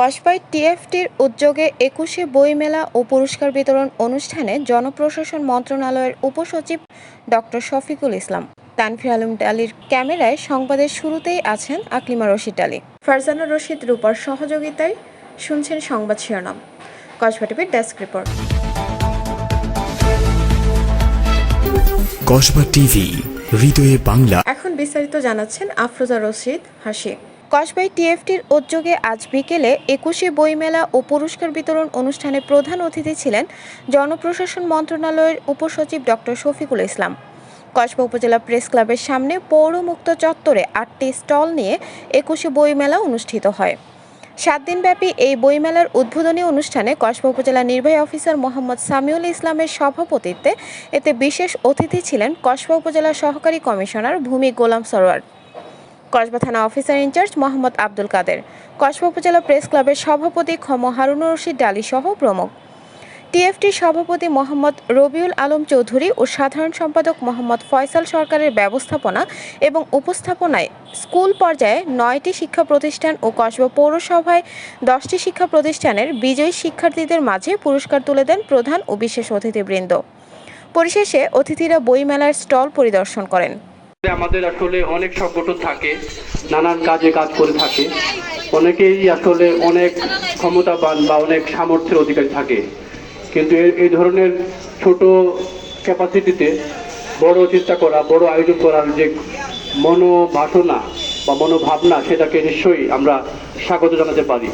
কসবাই টিএফটির উদ্যোগে একুশে বইমেলা ও পুরস্কার বিতরণ অনুষ্ঠানে জনপ্রশাসন মন্ত্রণালয়ের উপসচিব ডক্টর শফিকুল ইসলাম। তানফির আলম আলীর ক্যামেরায় সংবাদের শুরুতেই আছেন আকলিমা রশিদ আলী। ফারজানা রশিদ রূপার সহযোগিতায় শুনছেন সংবাদ শিরোনাম। কসবা টিভির ডেস্ক রিপোর্ট। কসবা টিভি হৃদয়ে বাংলা। এখন বিস্তারিত জানাচ্ছেন আফরোজা রশিদ হাসি। কসবাই টিএফটির উদ্যোগে আজ বিকেলে একুশে বইমেলা ও পুরস্কার বিতরণ অনুষ্ঠানে প্রধান অতিথি ছিলেন জনপ্রশাসন মন্ত্রণালয়ের উপসচিব ডক্টর শফিকুল ইসলাম। কসবা উপজেলা প্রেস ক্লাবের সামনে পৌরমুক্ত চত্বরে আটটি স্টল নিয়ে একুশে বইমেলা অনুষ্ঠিত হয়। সাত দিনব্যাপী এই বইমেলার উদ্বোধনী অনুষ্ঠানে কসবা উপজেলা নির্বাহী অফিসার মোহাম্মদ সামিউল ইসলামের সভাপতিত্বে এতে বিশেষ অতিথি ছিলেন কসবা উপজেলা সহকারী কমিশনার ভূমি গোলাম সরোয়ার। কসবা থানা officer in charge Mohammad Abdul Kader. Kasba upazila press ক্লাবের সভাপতি খম হারুনুর রশিদ ডালি সহ প্রমুখ। টিএফটির সভাপতি মোহাম্মদ রবিউল আলম চৌধুরী ও সাধারণ সম্পাদক মোহাম্মদ ফয়সাল সরকারের ব্যবস্থাপনা এবং উপস্থাপনায় স্কুল পর্যায়ে নয়টি শিক্ষা প্রতিষ্ঠান ও কসবা পৌরসভায় দশটি শিক্ষা প্রতিষ্ঠানের বিজয়ী শিক্ষার্থীদের মাঝে পুরস্কার তুলে দেন প্রধান ও বিশেষ অতিথিবৃন্দ। পরিশেষে অতিথিরা বইমেলার স্টল পরিদর্শন করেন। আমাদের আসলে অনেক সংগঠন থাকে, নানান কাজে কাজ করে থাকে। অনেকেই আসলে অনেক ক্ষমতাবান বা অনেক সামর্থ্যের অধিকারী থাকে। কিন্তু এই ধরনের ছোট ক্যাপাসিটিতে বড় চিন্তা করা, বড় আয়োজন করার যে মনোবাসনা বা মনোভাবনা, সেটাকে নিশ্চয়ই আমরা স্বাগত জানাতে পারি।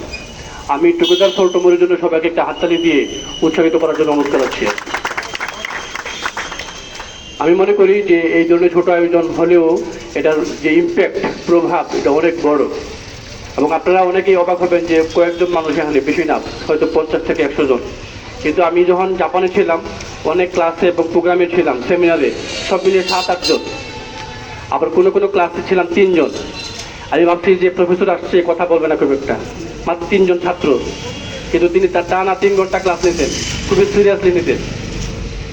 আমি টুকুদার ফোরটমরের জন্য সবাইকে একটা হাততালি দিয়ে উৎসাহিত করার জন্য অনুরোধ করাচ্ছি। আমি মনে করি যে এই ধরনের ছোট আয়োজন হলেও এটার যে ইম্প্যাক্ট প্রভাব, এটা অনেক বড়। এবং আপনারা অনেকেই অবাক হবেন যে কয়েকজন মানুষ এখানে, বেশি না, হয়তো পঞ্চাশ থেকে একশো জন। কিন্তু আমি যখন জাপানে ছিলাম, অনেক ক্লাসে এবং প্রোগ্রামে ছিলাম, সেমিনারে, সব মিলিয়ে সাত আটজন আবার কোনো কোনো ক্লাসে ছিলাম তিনজন। আমি ভাবছি যে প্রফেসর আসছে, কথা বলবে না খুব একটা। মাত্র তিনজন ছাত্র। কিন্তু তিনি তার টানা তিন ঘণ্টা ক্লাস নিতেন, খুবই সিরিয়াসলি নিতেন।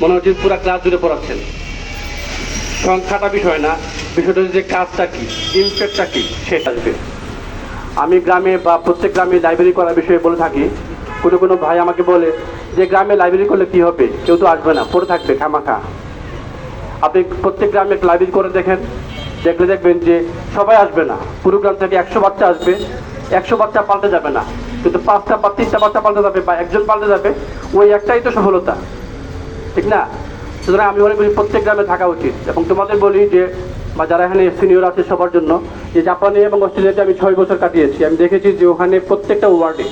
মনে হচ্ছে পুরো ক্লাস জুড়ে পড়াচ্ছেন। সংখ্যাটা বিষয় না। বিষয়টা যে কাজটা কি? ইম্প্যাক্টটা কি? সেটা আসবে। আমি গ্রামে বা প্রত্যেক গ্রামে লাইব্রেরি করার বিষয়ে বলে থাকি। কোনো কোনো ভাই আমাকে বলে যে গ্রামে লাইব্রেরি করলে কি হবে? কেউ তো আসবে না, পড়ে থাকবে, খামাখা। আপনি প্রত্যেক গ্রামে লাইব্রেরি করে দেখেন। দেখলে দেখবেন যে সবাই আসবে না। পুরো গ্রাম থেকে একশো বাচ্চা আসবে। একশো বাচ্চা পাল্টে যাবে না। কিন্তু পাঁচটা বা তিনটা বাচ্চা পাল্টে যাবে বা একজন পাল্টে যাবে, ওই একটাই তো সফলতা। ঠিক না? সুতরাং আমি মনে করি প্রত্যেক গ্রামে থাকা উচিত। এবং তোমাদের বলি যে, বা যারা এখানে সিনিয়র আছে সবার জন্য, যে জাপানে এবং অস্ট্রেলিয়াতে আমি ছয় বছর কাটিয়েছি। আমি দেখেছি যে ওখানে প্রত্যেকটা ওয়ার্ডে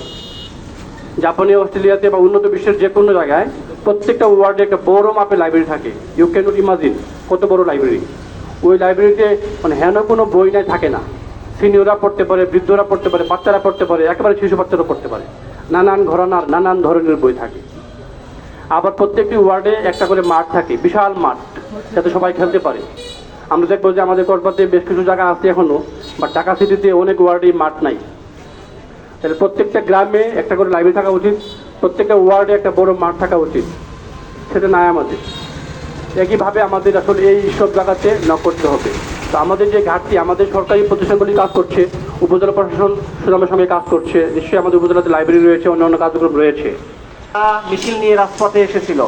জাপানে, অস্ট্রেলিয়াতে বা উন্নত বিশ্বের যে কোনো জায়গায় প্রত্যেকটা ওয়ার্ডে একটা বড় মাপের লাইব্রেরি থাকে। ইউ ক্যান নট ইমাজিন কত বড় লাইব্রেরি ওই লাইব্রেরিতে মানে হেন কোনো বই নাই, থাকে না। সিনিয়ররা পড়তে পারে, বৃদ্ধরা পড়তে পারে, বাচ্চারা পড়তে পারে, একেবারে শিশু বাচ্চারা পড়তে পারে। নানান ঘরানার, নানান ধরনের বই থাকে। আবার প্রত্যেকটি ওয়ার্ডে একটা করে মাঠ থাকে, বিশাল মাঠ, যাতে সবাই খেলতে পারে। আমরা দেখব যে আমাদের কলকাতাতে বেশ কিছু জায়গা আছে এখনও বা ঢাকা সিটিতে অনেক ওয়ার্ডেই মাঠ নাই। তাহলে প্রত্যেকটা গ্রামে একটা করে লাইব্রেরি থাকা উচিত, প্রত্যেকটা ওয়ার্ডে একটা বড় মাঠ থাকা উচিত, সেটা নাই আমাদের। একইভাবে আমাদের আসলে এই সব জায়গাতে ন করতে হবে। তো আমাদের যে ঘাটতি, আমাদের সরকারি প্রতিষ্ঠানগুলি কাজ করছে, উপজেলা প্রশাসন সুনামের সঙ্গে কাজ করছে, নিশ্চয়ই আমাদের উপজেলাতে লাইব্রেরি রয়েছে, অন্যান্য কার্যক্রম রয়েছে। তারা মিছিল নিয়ে রাজপথে এসেছিল।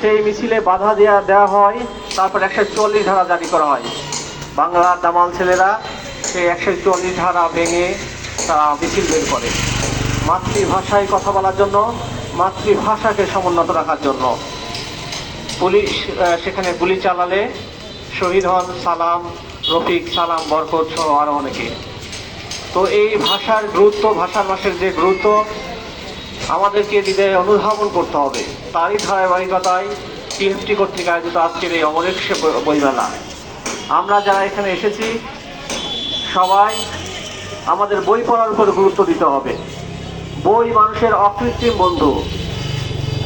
সেই মিছিলে বাধা দেওয়া দেওয়া হয়, তারপর একশো চল্লিশ ধারা জারি করা হয়। বাংলার দামাল ছেলেরা সেই একশো চল্লিশ ধারা ভেঙে তারা মিছিল বের করে। মাতৃভাষায় কথা বলার জন্য, মাতৃভাষাকে সমুন্নত রাখার জন্য। পুলিশ সেখানে গুলি চালালে শহীদ হন সালাম, রফিক, সালাম, বরকত সহ আরও অনেকে। তো এই ভাষার গুরুত্ব, ভাষার ভাষার যে গুরুত্ব আমাদেরকে দিতে অনুধাবন করতে হবে। তারই ধারাবাহিকতায় টিএফটি কর্তৃক আয়োজিত আজকের এই অমরেক্সে বইমেলা। আমরা যারা এখানে এসেছি, সবাই আমাদের বই পড়ার উপর গুরুত্ব দিতে হবে। বই মানুষের অকৃত্রিম বন্ধু।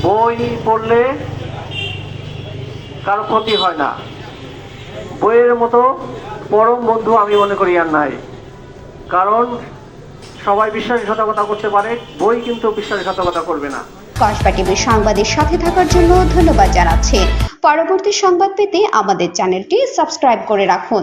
বই পড়লে কারও ক্ষতি হয় না। বইয়ের মতো পরম বন্ধু আমি মনে করি আর নাই। কারণ সবাই বিশ্বাসঘাতকতা করতে পারে, বই কিন্তু বিশ্বাসঘাতকতা করবে না। কসবা টিভির সংবাদের সাথে থাকার জন্য ধন্যবাদ জানাচ্ছি। পরবর্তী সংবাদ পেতে আমাদের চ্যানেলটি সাবস্ক্রাইব করে রাখুন।